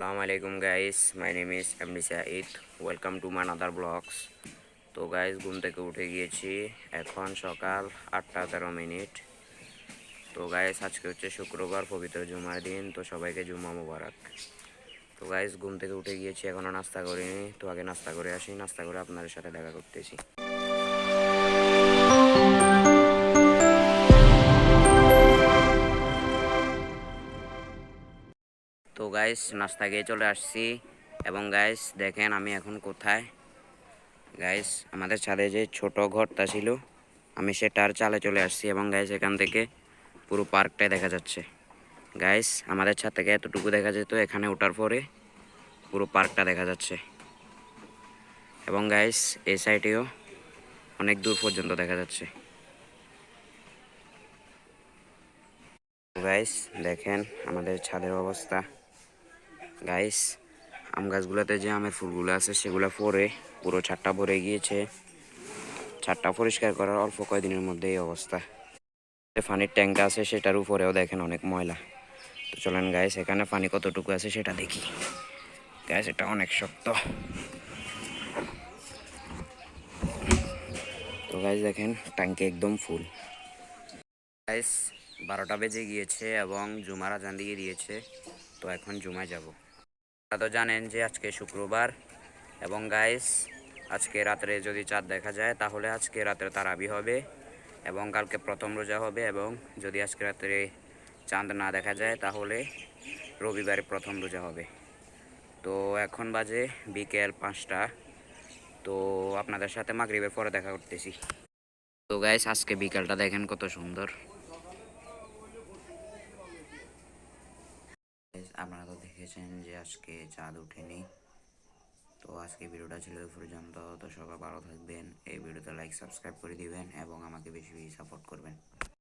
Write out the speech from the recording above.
Assalamu আলাইকুম guys my name is MD Said. Welcome to my other vlogs. তো guys ঘুম থেকে উঠে গিয়েছি। এখন সকাল আটটা তেরো মিনিট। তো গাইস আজকে হচ্ছে শুক্রবার, পবিত্র জুমার দিন। তো, সবাইকে জুমা মোবারক। তো গাইস ঘুম থেকে উঠে গিয়েছি এখনও নাস্তা করিনি। তো, আগে নাস্তা করে আসি। নাস্তা করে আপনাদের সাথে দেখা করতেছি। তো গাইস নাস্তা খেয়ে চলে আসছি। এবং গাইস দেখেন আমি এখন কোথায়। গাইস আমাদের ছাদে যে ছোট ঘরটা ছিল, আমি সেটার চালে চলে আসছি এবং গাইস এখান থেকে পুরো পার্কটাই দেখা যাচ্ছে। গাইস আমাদের ছাদ থেকে এতটুকু দেখা যেত, এখানে ওঠার পরে পুরো পার্কটা দেখা যাচ্ছে। এবং গাইস এই সাইডেও অনেক দূর পর্যন্ত দেখা যাচ্ছে। গাইস দেখেন আমাদের ছাদের অবস্থা। গাইস আম গাছগুলোতে যে আমের ফুলগুলো আছে, সেগুলো পরে, পুরো ছাদটা ভরে গিয়েছে। ছাদটা পরিষ্কার করার অল্প কয়েকদিনের মধ্যে এই অবস্থা। পানির ট্যাঙ্কটা আছে, সেটার উপরেও দেখেন অনেক ময়লা। তো চলেন গাইস এখানে পানি কতটুকু আছে সেটা দেখি। গাইস এটা অনেক শক্ত। তো গাইস দেখেন ট্যাঙ্কে একদম ফুল। গাইস বারোটা বেজে গিয়েছে এবং জুমার আজান দিয়ে দিয়েছে। তো এখন জুমায় যাব। তো জানেন যে আজকে শুক্রবার এবং গাইস আজকে রাত্রে যদি চাঁদ দেখা যায়, তাহলে আজকে রাত্রে তারাবি হবে এবং কালকে প্রথম রোজা হবে এবং যদি আজকে রাত্রে চাঁদ না দেখা যায়, তাহলে রবিবারে প্রথম রোজা হবে। তো এখন বাজে বিকেল পাঁচটা। তো আপনাদের সাথে মাগরিবের পরে দেখা করতেছি। তো গাইস আজকে বিকালটা দেখেন কত সুন্দর। আপনারা তো দেখেছেন যে আজকে চাঁদ উঠেনি তো আজকে ভিডিওটা ছিল পর্যন্ত। তো সবাই ভালো থাকবেন। এই ভিডিওতে লাইক সাবস্ক্রাইব করে দিবেন এবং আমাকে বেশি বেশি সাপোর্ট করবেন।